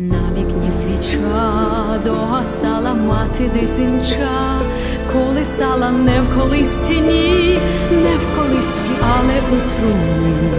На вікні свіча догасала мати дитинча, колисала не в колисці, ні, не в колисці, але у труні.